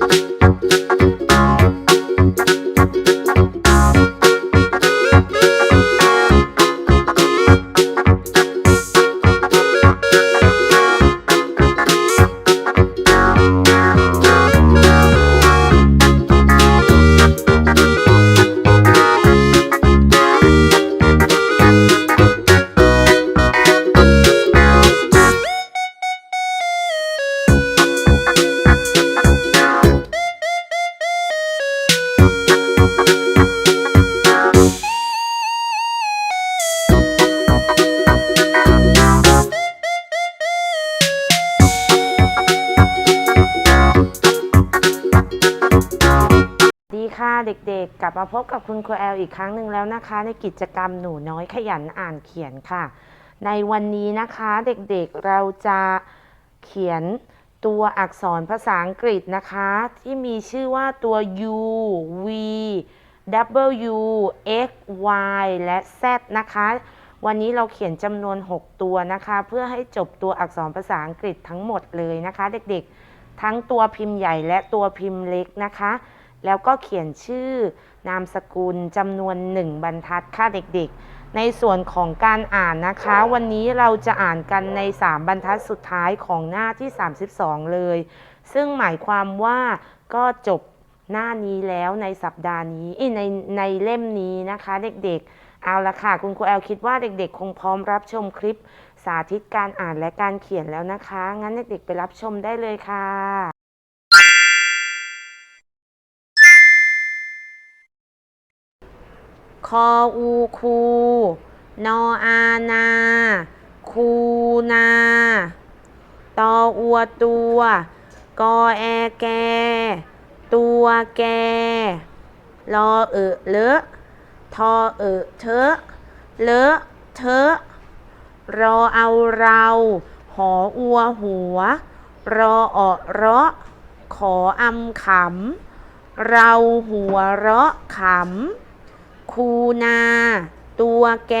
ดี กๆ กลับมาพบกับคุณครูแอลอีกครั้งหนึ่งแล้วนะคะ ในกิจกรรมหนูน้อยขยันอ่านเขียนค่ะ ในวันนี้นะคะเด็กๆเราจะเขียนตัวอักษรภาษาอังกฤษนะคะ ที่มีชื่อว่าตัว U V W X Y และ Z นะคะ วันนี้เราเขียนจำนวน 6 ตัวนะคะ เพื่อให้จบตัวอักษรภาษาอังกฤษทั้งหมดเลยนะคะ เด็กๆ ทั้งตัวพิมพ์ใหญ่และตัวพิมพ์เล็กนะคะ แล้วก็เขียนชื่อนามสกุลจำนวน1บรรทัดค่ะเด็กๆ ในส่วนของการอ่านนะคะ วันนี้เราจะอ่านกันใน 3 บรรทัดสุดท้ายของหน้าที่ 32 เลย ซึ่งหมายความว่าก็จบหน้านี้แล้วในสัปดาห์นี้เอ้ยในในเล่มนี้นะคะเด็กๆ เอาละค่ะ คุณครูแอลคิดว่าเด็กๆ คงพร้อมรับชมคลิปสาธิตการอ่านและการเขียนแล้วนะคะ งั้นเด็กๆ ไปรับชมได้เลยค่ะ คออูคูนออานา คูนา ตออัวตัว กอแอแก ตัวแก รอเอะเลอะทอเอะเทอะเลอะเทอะรอเอาเรา หออัวหัว รอเอะเราะขออำขำ เราหัวเราะขำ คูนา ตัวแก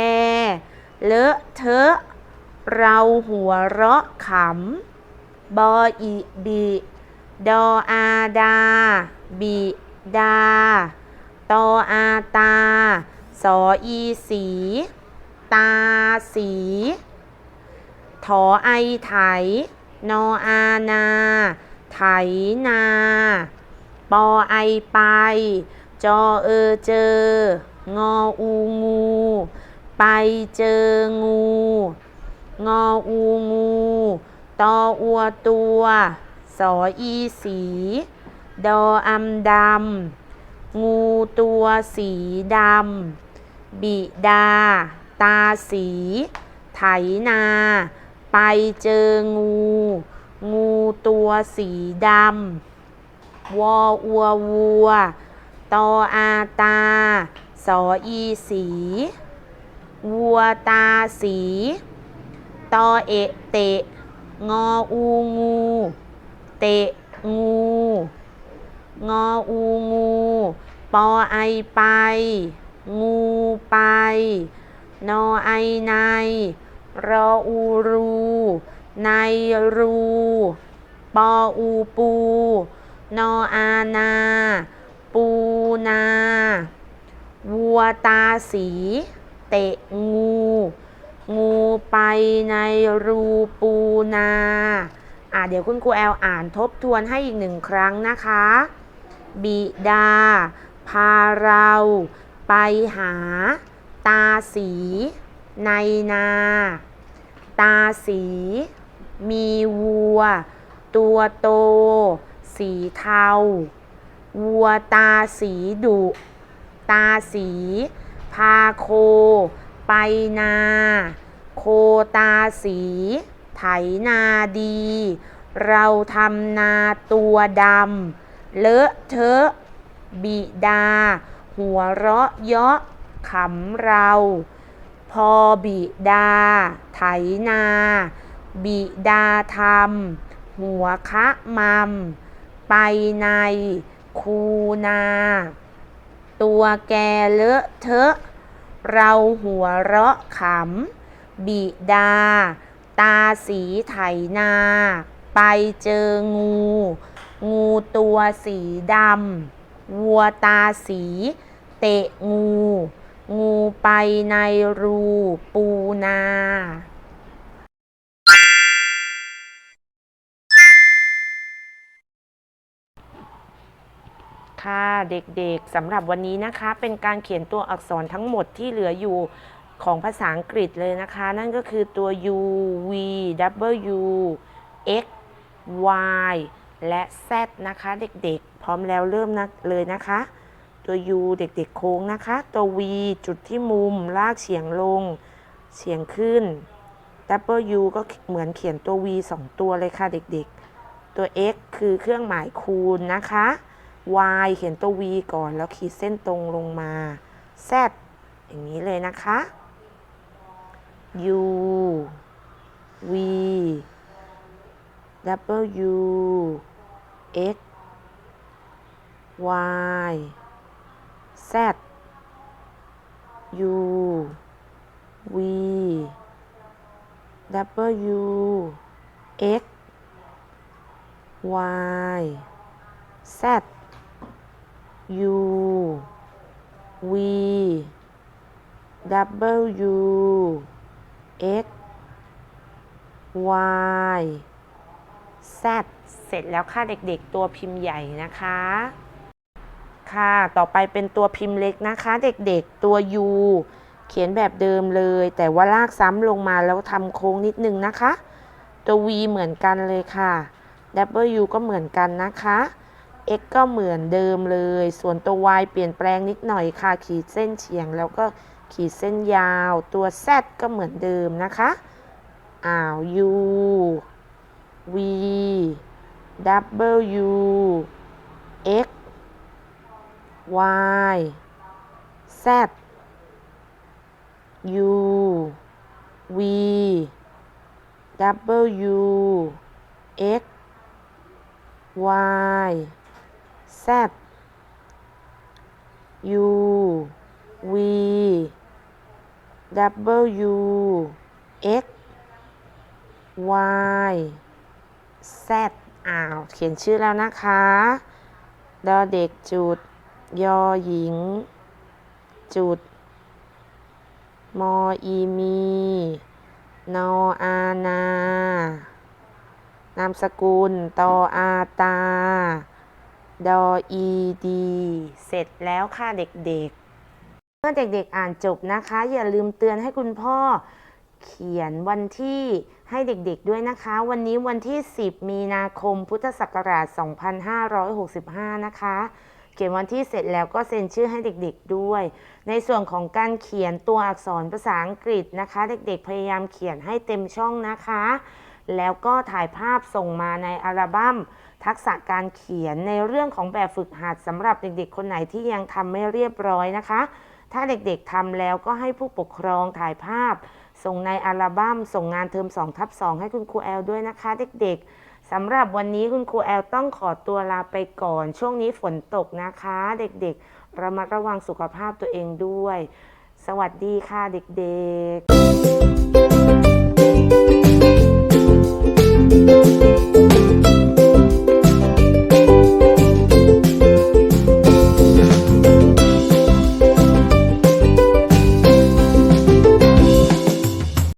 เลอะเทอะ เราหัวเราะขำ บออีบิดออาดา บิดา ตออาตา สออีสี ตาสี ถอไอไถ นออานา ไถนา ปอไอไป จอเออเจอ งออูงู ไปเจองู งออูงูตออัวตัวสออีสี ดออำดำ งูตัวสีดำ บิดา ตาสี ไถนา ไปเจองู งูตัวสีดำ วออัววัว ตออาตา สออีสี วัวตาสี ตอเอะเตะ งออูงู เตะงู งออูงู ปอไอไป งูไป นอไอใน รออูรู ในรู ปออูปู นออานา ปูนา วัวตาสี เตะงู งูไปในรูปูนาอะเดี๋ยวคุณครูแอลอ่านทบทวนให้อีกหนึ่งครั้งนะคะ บิดา พาเรา ไปหา ตาสี ในนา ตาสี มีวัว ตัวโต สีเทา วัวตาสีดุ ตาสี พาโค ไปนา โคตาสี ไถนาดี เราทำนาตัวดำ เลอะเทอะ บิดา หัวเราะเยาะขำเรา พอบิดา ไถนา บิดาทำหัวคะมัม ไปใน คูนา ตัวแกเลอะเทอะ เราหัวเราะขำ บิดา ตาสีไถนา ไปเจองู งูตัวสีดำ วัวตาสี เตะงู งูไปในรูปูนา ค่ะเด็กๆสำหรับวันนี้นะคะ เป็นการเขียนตัวอักษรทั้งหมดที่เหลืออยู่ของภาษาอังกฤษเลยนะคะ นั่นก็คือตัว U V W X Y และ Z นะคะ เด็กๆ พร้อมแล้วเริ่มนะเลยนะคะ ตัว U เด็กๆ โค้งนะคะ ตัว V จุดที่มุมลากเฉียงลงเฉียงขึ้น W ก็เหมือนเขียนตัว V สองตัวเลยค่ะเด็กๆ ตัว X คือเครื่องหมายคูณนะคะ y เขียนตัว v ก่อนแล้วขีดเส้นตรงลงมา z อย่างนี้เลยนะคะ u v w x y z u v w x y z U V W X Y Z เสร็จแล้วค่ะเด็กๆ ตัวพิมพ์ใหญ่นะคะ ค่ะ ต่อไปเป็นตัวพิมพ์เล็กนะคะ เด็กๆ ตัว U เขียนแบบเดิมเลย แต่ว่าลากซ้ำลงมาแล้วทำโค้งนิดนึงนะคะ ตัว V เหมือนกันเลยค่ะ W ก็เหมือนกันนะคะ x ก็เหมือนเดิมเลย ส่วนตัว y เปลี่ยนแปลงนิดหน่อยค่ะ ขีดเส้นเฉียงแล้วก็ขีดเส้นยาว ตัว z ก็เหมือนเดิมนะคะ อ้าว u v w x y z u v w x y Z U V W X Y Z อ้าว เขียนชื่อแล้วนะคะ ดอเด็กจุด ยอหญิง จุด มออีมี นออานา นามสกุล ตออาตา ดออีดีเสร็จแล้วค่ะเด็กๆ เมื่อเด็กๆอ่านจบนะคะ อย่าลืมเตือนให้คุณพ่อเขียนวันที่ให้เด็กๆด้วยนะคะ วันนี้วันที่ 10 มีนาคมพุทธศักราช 2565 นะคะ เขียนวันที่เสร็จแล้วก็เซ็นชื่อให้เด็กๆด้วย ในส่วนของการเขียนตัวอักษรภาษาอังกฤษนะคะ เด็กๆพยายามเขียนให้เต็มช่องนะคะ แล้วก็ถ่ายภาพส่งมาในอัลบั้ม ทักษะการเขียนในเรื่องของแบบฝึกหัดสำหรับเด็กๆ คนไหนที่ยังทำไม่เรียบร้อยนะคะ ถ้าเด็กๆทำแล้วก็ให้ผู้ปกครองถ่ายภาพ ส่งในอัลบั้มส่งงานเทอม2ทับ2ให้คุณครูแอลด้วยนะคะ เด็กๆสำหรับวันนี้คุณครูแอลต้องขอตัวลาไปก่อน ช่วงนี้ฝนตกนะคะ เด็กๆ ระมัดระวังสุขภาพตัวเองด้วย สวัสดีค่ะเด็กๆ